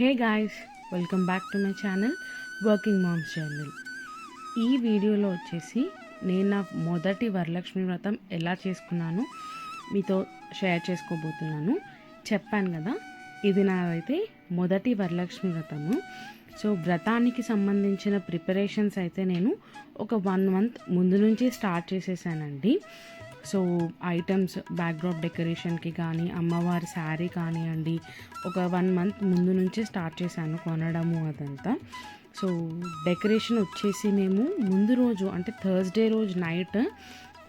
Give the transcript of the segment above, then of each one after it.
Hey guys welcome back to my channel working moms channel. ఈ వీడియోలో వచ్చేసి నేను నా మొదటి వరలక్ష్మి వ్రతం ఎలా చేసుకున్నాను మీతో షేర్ చేసుకోబోతున్నాను. చెప్పాను కదా ఇది నాదైతే మొదటి వరలక్ష్మి వ్రతము. సో వ్రతానికి సంబంధించిన ప్రిపరేషన్స్ అయితే నేను ఒక వన్ మంత్ ముందు నుంచి స్టార్ట్ చేసేసానండి. సో ఐటమ్స్ బ్యాక్డ్రాప్ డెకరేషన్కి కానీ అమ్మవారి శారీ కానివ్వండి ఒక వన్ మంత్ ముందు నుంచే స్టార్ట్ చేశాను కొనడము అదంతా. సో డెకరేషన్ వచ్చేసి మేము ముందు రోజు అంటే థర్స్డే రోజు night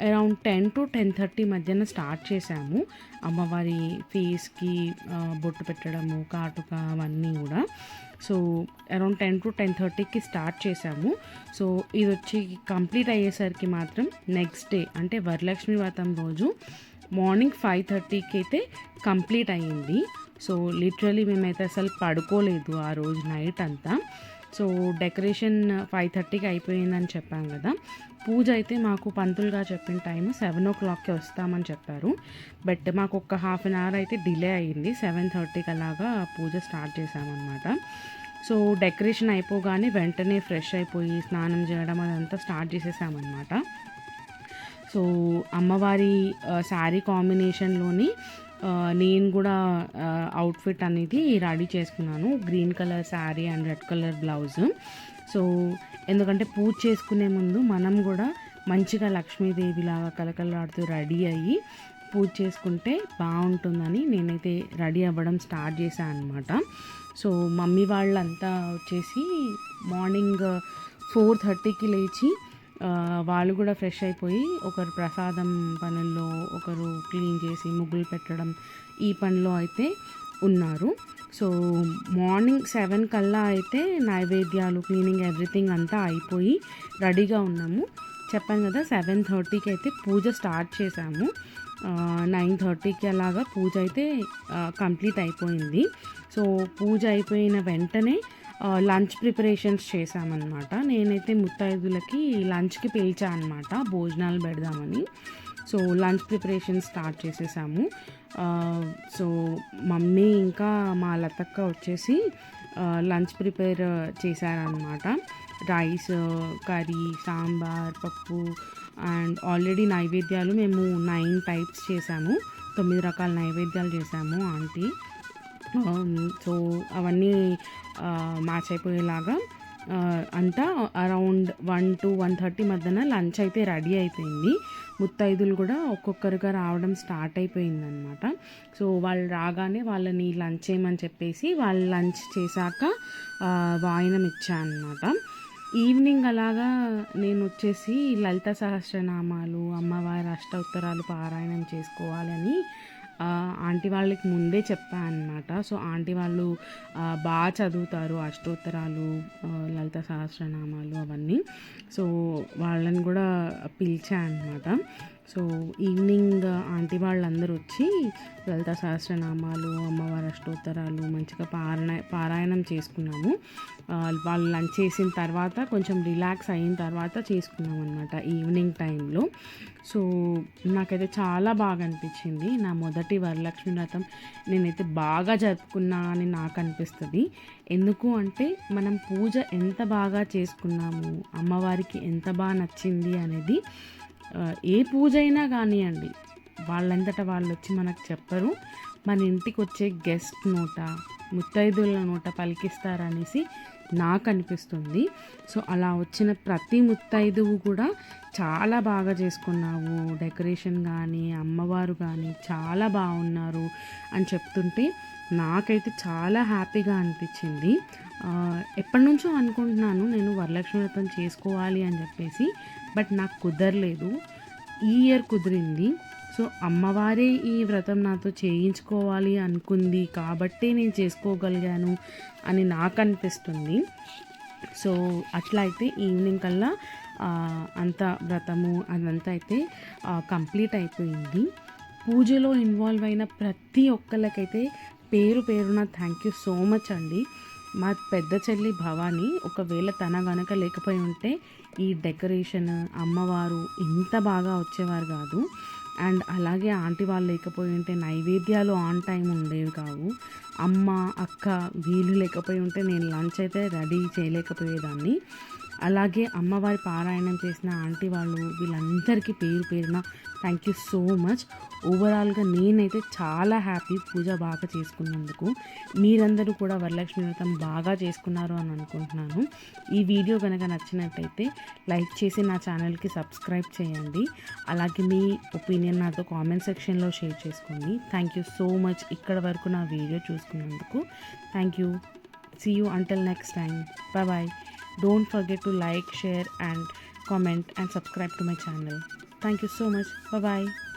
around ten to ten thirty మధ్యన స్టార్ట్ చేశాము. అమ్మవారి ఫేస్కి బొట్టు పెట్టడము కాటుక అవన్నీ కూడా. So around ten to ten థర్టీకి స్టార్ట్ చేశాము. సో ఇది వచ్చి కంప్లీట్ అయ్యేసరికి మాత్రం నెక్స్ట్ డే అంటే వరలక్ష్మి వ్రతం రోజు మార్నింగ్ ఫైవ్ థర్టీకి అయితే కంప్లీట్ అయ్యింది. సో లిటరలీ మేమైతే అసలు పడుకోలేదు ఆ రోజు నైట్ అంతా. సో డెకరేషన్ ఫైవ్ థర్టీకి అయిపోయిందని చెప్పాం కదా. పూజ అయితే మాకు పంతులుగా చెప్పిన టైం సెవెన్ ఓ క్లాక్కి వస్తామని చెప్పారు. బట్ మాకు ఒక హాఫ్ అన్ అవర్ అయితే డిలే అయ్యింది సెవెన్ థర్టీకి అలాగా పూజ స్టార్ట్ చేసామన్నమాట సో డెకరేషన్ అయిపోగానే వెంటనే ఫ్రెష్ అయిపోయి స్నానం చేయడం అదంతా స్టార్ట్ చేసేసామన్నమాట. సో అమ్మవారి శారీ కాంబినేషన్లోని నేను కూడా అవుట్ఫిట్ అనేది రెడీ చేసుకున్నాను. Green colour sari and red colour blouse. So ఎందుకంటే పూజ చేసుకునే ముందు మనం కూడా మంచిగా లక్ష్మీదేవిలాగా కలకలాడుతూ రెడీ అయ్యి పూజ చేసుకుంటే బాగుంటుందని నేనైతే రెడీ అవ్వడం స్టార్ట్ చేశాను అనమాట సో మమ్మీ వాళ్ళంతా వచ్చేసి మార్నింగ్ ఫోర్ థర్టీకి లేచి వాళ్ళు కూడా ఫ్రెష్ అయిపోయి ఒకరు ప్రసాదం పనుల్లో ఒకరు క్లీన్ చేసి ముగ్గులు పెట్టడం ఈ పనిలో అయితే ఉన్నారు. సో మార్నింగ్ సెవెన్ కల్లా అయితే నైవేద్యాలు క్లీనింగ్ ఎవ్రీథింగ్ అంతా అయిపోయి రెడీగా ఉన్నాము. చెప్పాను కదా సెవెన్ థర్టీకి అయితే పూజ స్టార్ట్ చేశాము. నైన్ థర్టీకి అలాగా పూజ అయితే కంప్లీట్ అయిపోయింది. సో పూజ అయిపోయిన వెంటనే లంచ్ ప్రిపరేషన్స్ చేశామన్నమాట. నేనైతే ముత్తైదులకి లంచ్కి పిలిచా అనమాట భోజనాలు పెడదామని. సో లంచ్ ప్రిపరేషన్ స్టార్ట్ చేసేసాము. సో మమ్మీ ఇంకా మా లతక్క వచ్చేసి లంచ్ ప్రిపేర్ చేశారనమాట రైస్ కర్రీ సాంబార్ పప్పు అండ్ ఆల్రెడీ నైవేద్యాలు మేము నైన్ టైప్స్ చేశాము. తొమ్మిది రకాల నైవేద్యాలు చేశాము ఆంటీ. సో అవన్నీ మ్యాచ్ అయిపోయేలాగా అంతా around one to one thirty మధ్యన లంచ్ అయితే రెడీ అయిపోయింది. ముత్తైదులు కూడా ఒక్కొక్కరుగా రావడం స్టార్ట్ అయిపోయిందనమాట సో వాళ్ళు రాగానే వాళ్ళని లంచ్ చేయమని చెప్పేసి వాళ్ళు లంచ్ చేశాక వాయినం ఇచ్చానమాట ఈవినింగ్ అలాగా నేను వచ్చేసి లలిత సహస్రనామాలు అమ్మవారి అష్టోత్తరాలు పారాయణం చేసుకోవాలని ఆంటీ వాళ్ళకి ముందే చెప్పాను అనమాట సో ఆంటీ వాళ్ళు బాగా చదువుతారు అష్టోత్తరాలు లలిత సహస్రనామాలు అవన్నీ. సో వాళ్ళని కూడా పిలిచా అనమాట సో ఈవినింగ్ ఆంటీ వాళ్ళందరూ వచ్చి లలిత సహస్రనామాలు అమ్మవారి అష్టోత్తరాలు మంచిగా పారాయణ పారాయణం చేసుకున్నాము. వాళ్ళు లంచ్ చేసిన తర్వాత కొంచెం రిలాక్స్ అయిన తర్వాత చేసుకున్నాం అనమాట ఈవినింగ్ టైంలో. సో నాకైతే చాలా బాగా అనిపించింది. నా మొదటి వరలక్ష్మి వ్రతం నేనైతే బాగా జరుపుకున్నా అని నాకు అనిపిస్తుంది. ఎందుకు అంటే మనం పూజ ఎంత బాగా చేసుకున్నాము అమ్మవారికి ఎంత బాగా నచ్చింది అనేది ఏ పూజ అయినా కానివ్వండి వాళ్ళంతటా వాళ్ళు వచ్చి మనకు చెప్పరు. మన ఇంటికి వచ్చే గెస్ట్ నోట ముత్తైదుల నోట పలికిస్తారనేసి నాకు అనిపిస్తుంది సో అలా వచ్చిన ప్రతి ముత్తైదువు కూడా చాలా బాగా చేసుకున్నావు. డెకరేషన్ కానీ అమ్మవారు కానీ చాలా బాగున్నారు అని చెప్తుంటే నాకైతే చాలా హ్యాపీగా అనిపించింది. ఎప్పటి నుంచో అనుకుంటున్నాను నేను వరలక్ష్మి వ్రతం చేసుకోవాలి అని చెప్పేసి బట్ నాకు కుదరలేదు. ఈ ఇయర్ కుదిరింది. సో అమ్మవారే ఈ వ్రతం నాతో చేయించుకోవాలి అనుకుంది కాబట్టి నేను చేసుకోగలిగాను అని నాకు అనిపిస్తుంది సో అట్లా అయితే ఈవినింగ్ కల్లా అంత వ్రతము అదంతా అయితే కంప్లీట్ అయిపోయింది. పూజలో ఇన్వాల్వ్ అయిన ప్రతి ఒక్కళ్ళకైతే పేరు పేరున థ్యాంక్ యూ సో మచ్ అండి. మా పెద్ద చెల్లి భవాని ఒకవేళ తన గనక లేకపోయి ఉంటే ఈ డెకరేషన్ అమ్మవారు ఇంత బాగా వచ్చేవారు కాదు. అండ్ అలాగే ఆంటీ వాళ్ళు లేకపోయి ఉంటే నైవేద్యాలు ఆన్ టైం ఉండేవి కావు. అమ్మ అక్క వీళ్ళు లేకపోయి ఉంటే నేను లంచ్ అయితే రెడీ చేయలేకపోయేదాన్ని. అలాగే అమ్మవారి పారాయణం చేసిన ఆంటీ వాళ్ళు వీళ్ళందరికీ పేరు పేరున థ్యాంక్ యూ సో మచ్ ఓవరాల్గా నేనైతే చాలా హ్యాపీ పూజ బాగా చేసుకున్నందుకు. మీరందరూ కూడా వరలక్ష్మి వ్రతం బాగా చేసుకున్నారు అని అనుకుంటున్నాను. ఈ వీడియో కనుక నచ్చినట్టయితే లైక్ చేసి నా ఛానల్కి సబ్స్క్రైబ్ చేయండి. అలాగే మీ ఒపీనియన్ నాతో కామెంట్ సెక్షన్లో షేర్ చేసుకోండి. థ్యాంక్ యూ సో మచ్ ఇక్కడ వరకు నా video చూసుకున్నందుకు. Thank you see you until next time bye bye don't forget to like share and comment and subscribe to my channel. Thank you so much. Bye bye